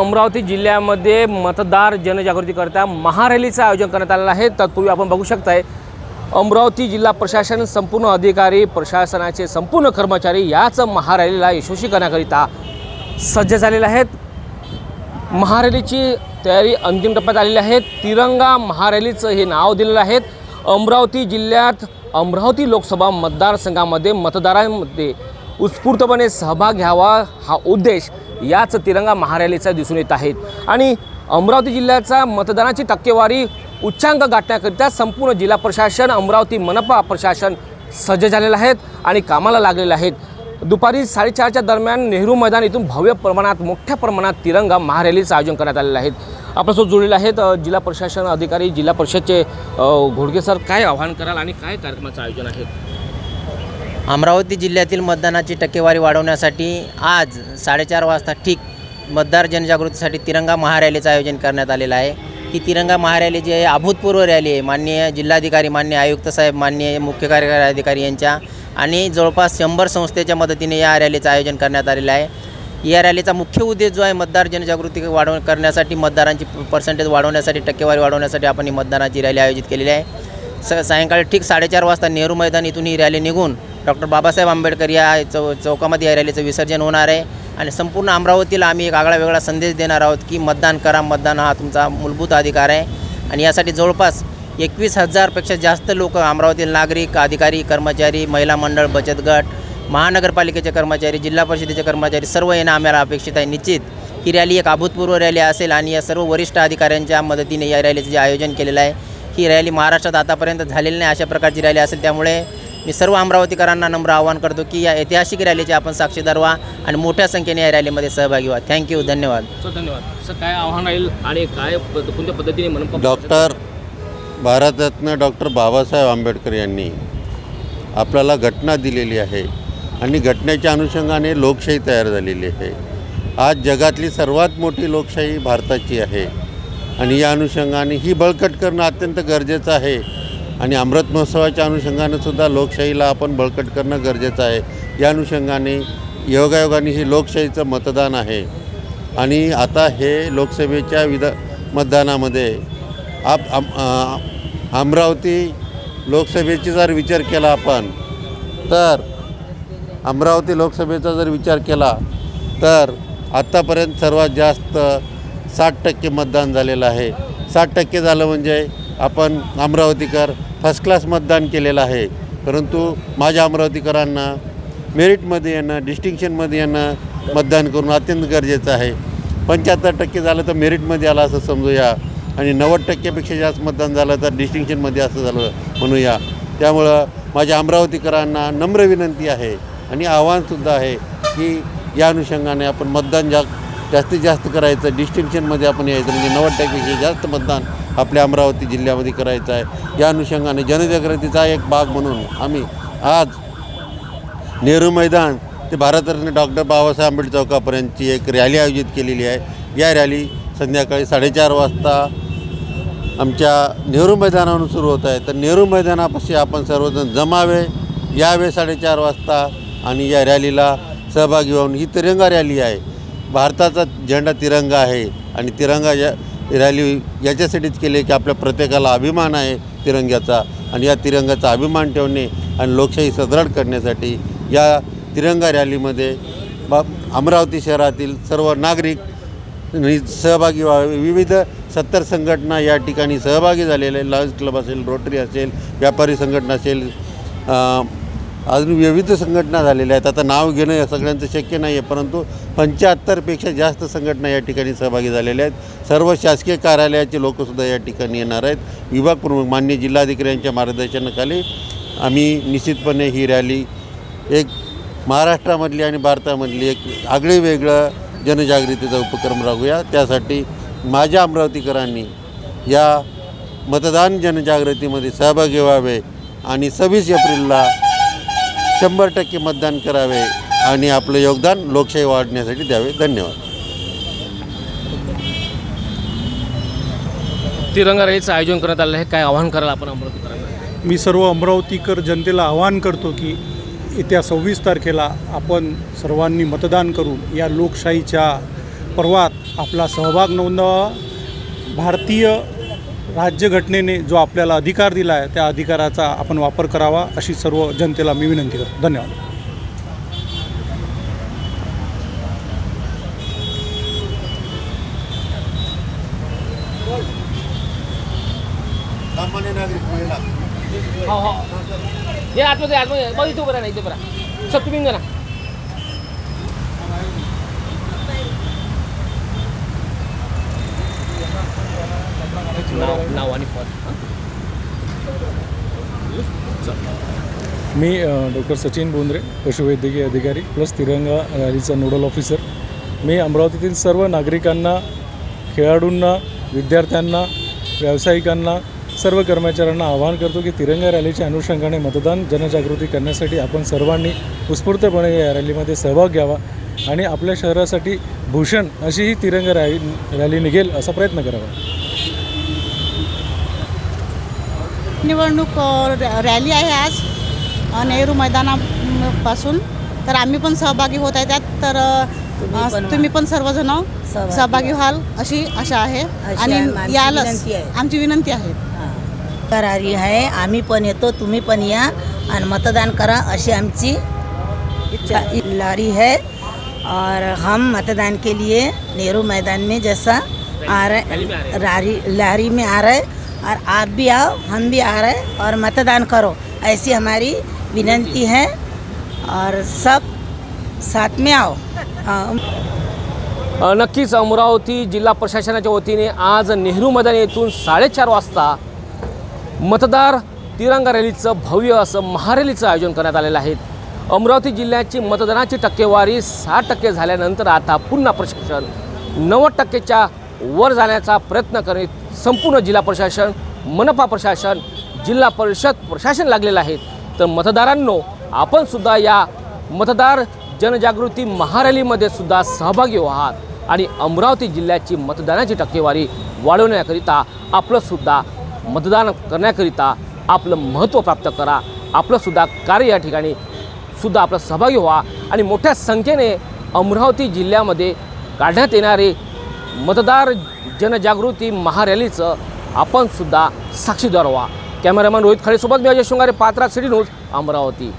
अमरावती जिल्ह्यामध्ये मतदार जनजागृतीकरता महारॅलीचं आयोजन करण्यात आलेलं आहे. तत्पूर्वी आपण बघू शकताय अमरावती जिल्हा प्रशासन संपूर्ण अधिकारी प्रशासनाचे संपूर्ण कर्मचारी याच महारॅलीला यशस्वी करण्याकरिता सज्ज झालेले आहेत. महारॅलीची तयारी अंतिम टप्प्यात आलेली आहे. तिरंगा महारॅलीचं हे नाव दिलेलं आहे. अमरावती जिल्ह्यात अमरावती लोकसभा मतदारसंघामध्ये मतदारांमध्ये उत्स्फूर्तपणे सहभाग घ्यावा हा उद्देश याच तिरंगा महारॅलीचा दिसून येत आहेत. आणि अमरावती जिल्ह्याचा मतदानाची टक्केवारी उच्चांक गाठण्याकरिता संपूर्ण जिल्हा प्रशासन अमरावती मनपा प्रशासन सज्ज झालेलं आहेत आणि कामाला लागलेले आहेत. दुपारी साडेचारच्या दरम्यान नेहरू मैदान इथून भव्य प्रमाणात मोठ्या प्रमाणात तिरंगा महारॅलीचं आयोजन करण्यात आलेलं आहे. आपल्यासोबत जोडलेले आहेत जिल्हा प्रशासन अधिकारी जिल्हा परिषदचे घोडके सर. काय आवाहन कराल आणि काय कार्यक्रमाचं आयोजन आहे? अमरावती जिल्ह्यातील मतदानाची टक्केवारी वाढवण्यासाठी आज साडेचार वाजता ठीक मतदार जनजागृतीसाठी तिरंगा महारॅलीचं आयोजन करण्यात आलेलं आहे. ही तिरंगा महारॅली जी आहे अभूतपूर्व रॅली आहे. माननीय जिल्हाधिकारी मान्य आयुक्त साहेब मान्य मुख्य कार्यकारी अधिकारी यांच्या आणि जवळपास शंभर संस्थेच्या मदतीने या रॅलीचं आयोजन करण्यात आलेलं आहे. या रॅलीचा मुख्य उद्देश जो आहे मतदार जनजागृती वाढव करण्यासाठी मतदारांची पर्सेंटेज वाढवण्यासाठी टक्केवारी वाढवण्यासाठी आपण ही मतदानाची रॅली आयोजित केलेली आहे. स सायंकाळी ठीक साडेचार वाजता नेहरू मैदान इथून ही रॅली निघून डॉक्टर बाबासाहेब आंबेडकर या चौ चौकामध्ये या रॅलीचं विसर्जन होणार आहे. आणि संपूर्ण अमरावतीला आम्ही एक आगळा वेगळा संदेश देणार आहोत की मतदान करा मतदान हा तुमचा मूलभूत अधिकार आहे. आणि यासाठी जवळपास एकवीस हजारपेक्षा जास्त लोक अमरावतील नागरिक अधिकारी कर्मचारी महिला मंडळ बचत गट महानगरपालिकेचे कर्मचारी जिल्हा परिषदेचे कर्मचारी सर्व येणं आम्हाला अपेक्षित आहे. निश्चित ही रॅली एक अभूतपूर्व रॅली असेल आणि या सर्व वरिष्ठ अधिकाऱ्यांच्या मदतीने या रॅलीचं जे आयोजन केलेलं आहे ही रॅली महाराष्ट्रात आतापर्यंत झालेली नाही अशा प्रकारची रॅली असेल. त्यामुळे मी सर्व अमरावतीकरांना नम्र आवाहन करतो की या ऐतिहासिक रॅलीचे आपण साक्षीदार व्हा आणि मोठ्या संख्येने या रॅलीमध्ये सहभागी व्हा. थँक्यू धन्यवाद. सर धन्यवाद. सर काय आव्हान राहील आणि काय पद- कोणत्या पद्धतीने मनपा डॉक्टर भारतरत्न डॉक्टर बाबासाहेब आंबेडकर यांनी आपल्याला घटना दिलेली आहे आणि घटनेच्या अनुषंगाने लोकशाही तयार झालेली आहे. आज जगातली सर्वात मोठी लोकशाही भारताची आहे आणि या अनुषंगाने ही बळकट करणं अत्यंत गरजेचं आहे. आणि अमृत महोत्सवाच्या अनुषंगाने सुद्धा लोकशाहीला आपण बळकट करणं गरजेचं आहे. या अनुषंगाने योगायोगाने ही लोकशाहीचं मतदान आहे. आणि आता हे लोकसभेच्या विधा मतदानामध्ये आप आम अमरावती लोकसभेची जर विचार केला आपण तर अमरावती लोकसभेचा जर विचार केला तर आत्तापर्यंत सर्वात जास्त साठ टक्के मतदान झालेलं आहे. साठ टक्के झालं म्हणजे आपण अमरावतीकर फर्स्ट क्लास मतदान केलेलं आहे. परंतु माझ्या अमरावतीकरांना मेरिटमध्ये येणं डिस्टिंक्शनमध्ये येणं मतदान करून अत्यंत गरजेचं आहे. पंच्याहत्तर टक्के झालं तर मेरिटमध्ये आलं असं समजूया आणि नव्वद टक्क्यापेक्षा जास्त मतदान झालं तर डिस्टिंक्शनमध्ये असं झालं म्हणूया. त्यामुळं माझ्या अमरावतीकरांना नम्र विनंती आहे आणि आव्हानसुद्धा आहे की या अनुषंगाने आपण मतदान जा जास्तीत जास्त करायचं डिस्टिंक्शनमध्ये आपण यायचं म्हणजे नव्वद टक्केपेक्षा जास्त मतदान आपल्या अमरावती जिल्ह्यामध्ये करायचं आहे. या अनुषंगाने जनजागृतीचा एक भाग म्हणून आम्ही आज नेहरू मैदान ते भारतरत्न डॉक्टर बाबासाहेब आंबेडकर चौकापर्यंतची एक रॅली आयोजित केलेली आहे. या रॅली संध्याकाळी साडेचार वाजता आमच्या नेहरू मैदानावरून सुरू होत आहे. तर नेहरू मैदानापाशी आपण सर्वजण जमावे. यावे साडेचार वाजता आणि या रॅलीला सहभागी होऊन ही तिरंगा रॅली आहे. भारताचा झेंडा तिरंगा आहे आणि तिरंगा या रॅली याच्यासाठीच केली की आपल्या प्रत्येकाला अभिमान आहे तिरंग्याचा आणि या तिरंगाचा अभिमान ठेवणे आणि लोकशाही सदृढ करण्यासाठी या तिरंगा रॅलीमध्ये बा अमरावती शहरातील सर्व नागरिक सहभागी व्हावे विविध सत्तर संघटना या ठिकाणी सहभागी झालेले आहे. क्लब असेल रोटरी असेल व्यापारी संघटना असेल अजून विविध संघटना झालेल्या आहेत. आता नाव घेणं या सगळ्यांचं शक्य नाही आहे परंतु पंच्याहत्तरपेक्षा जास्त संघटना या ठिकाणी सहभागी झालेल्या आहेत. सर्व शासकीय कार्यालयाचे लोकसुद्धा या ठिकाणी येणार आहेत. विभाग प्रमुख मान्य जिल्हाधिकाऱ्यांच्या मार्गदर्शनाखाली आम्ही निश्चितपणे ही रॅली एक महाराष्ट्रामधली आणि भारतामधली एक आगळे वेगळं जनजागृतीचा उपक्रम राहूया. त्यासाठी माझ्या अमरावतीकरांनी या मतदान जनजागृतीमध्ये सहभागी व्हावे आणि सव्वीस एप्रिलला शंभर टक्के मतदान करावे आणि आपलं योगदान लोकशाही वाढण्यासाठी द्यावे. धन्यवाद. तिरंगा रॅलीचं आयोजन करण्यात आलेलं आहे. काय आव्हान कराल आपण अमरावतीकरांना? मी सर्व अमरावतीकर जनतेला आवाहन करतो की येत्या सव्वीस तारखेला आपण सर्वांनी मतदान करून या लोकशाहीच्या पर्वात आपला सहभाग नोंदवावा भारतीय राज्यघटनेने जो आपल्याला अधिकार दिला आहे त्या अधिकाराचा आपण वापर करावा अशी सर्व जनतेला मी विनंती करतो. धन्यवाद. सामान्य नागरिक महिला हो हो. हे आतमध्ये आतमध्ये. मग इथे बरं नाही इथे बरं सर तुम्ही ना. नाव नाव आणि पद. मी डॉक्टर सचिन बोंद्रे पशुवैद्यकीय अधिकारी प्लस तिरंगा रॅलीचा नोडल ऑफिसर. मी अमरावतीतील सर्व नागरिकांना खेळाडूंना विद्यार्थ्यांना व्यावसायिकांना सर्व कर्मचाऱ्यांना आवाहन करतो की तिरंगा रॅलीच्या अनुषंगाने मतदान जनजागृती करण्यासाठी आपण सर्वांनी उत्स्फूर्तपणे या रॅलीमध्ये सहभाग घ्यावा आणि आपल्या शहरासाठी भूषण अशी ही तिरंगा रॅली रॅली निघेल असा प्रयत्न करावा. निवडणूक अ, रॅ- रॅली आहे आज नेहरू मैदानापासून. तर आम्ही पण सहभागी होत आहे त्यात. तर तुम्ही पण सर्वजण सहभागी व्हाल अशी आशा आहे. आणि आहे. आमची विनंती आहे. करारी आहे. आम्ही पण येतो तुम्ही पण या आणि मतदान करा अशी आमची इच्छा लारी है और हम मतदान के लिए नेहरू मैदान में जैसा आ रहे रारी लारी में आ रहे और आप भी आओ हम भी आ रहे और मतदान करो। ऐसी हमारी विनंती है और सब साथ में आओ। नक्कीच अमरावती जिल्हा प्रशासनाच्या वतीने आज नेहरू मैदान येथून साडेचार वाजता मतदार तिरंगा रॅलीचं भव्य असं महारॅलीचं आयोजन करण्यात आलेलं आहे. अमरावती जिल्ह्याची मतदानाची टक्केवारी साठ टक्के झाल्यानंतर आता पुन्हा प्रशिक्षण नव्वद टक्केच्या वर जाण्याचा प्रयत्न करीत संपूर्ण जिल्हा प्रशासन मनपा प्रशासन जिल्हा परिषद प्रशासन लागलेलं आहे. तर मतदारांनो आपण सुद्धा या मतदार जनजागृती महारॅलीमध्ये सुद्धा सहभागी व्हात आणि अमरावती जिल्ह्याची मतदानाची टक्केवारी वाढवण्याकरिता आपलंसुद्धा मतदान करण्याकरिता आपलं महत्त्व प्राप्त करा. आपलंसुद्धा कार्य या ठिकाणी सुद्धा आपलं सहभागी व्हा आणि मोठ्या संख्येने अमरावती जिल्ह्यामध्ये काढण्यात येणारे मतदार जनजागृती महारॅलीचं आपण सुद्धा साक्षीदार व्हा कॅमेरामॅन रोहित खळेसोबत मी अजय शृंगारे पात्रा सिटी न्यूज अमरावती.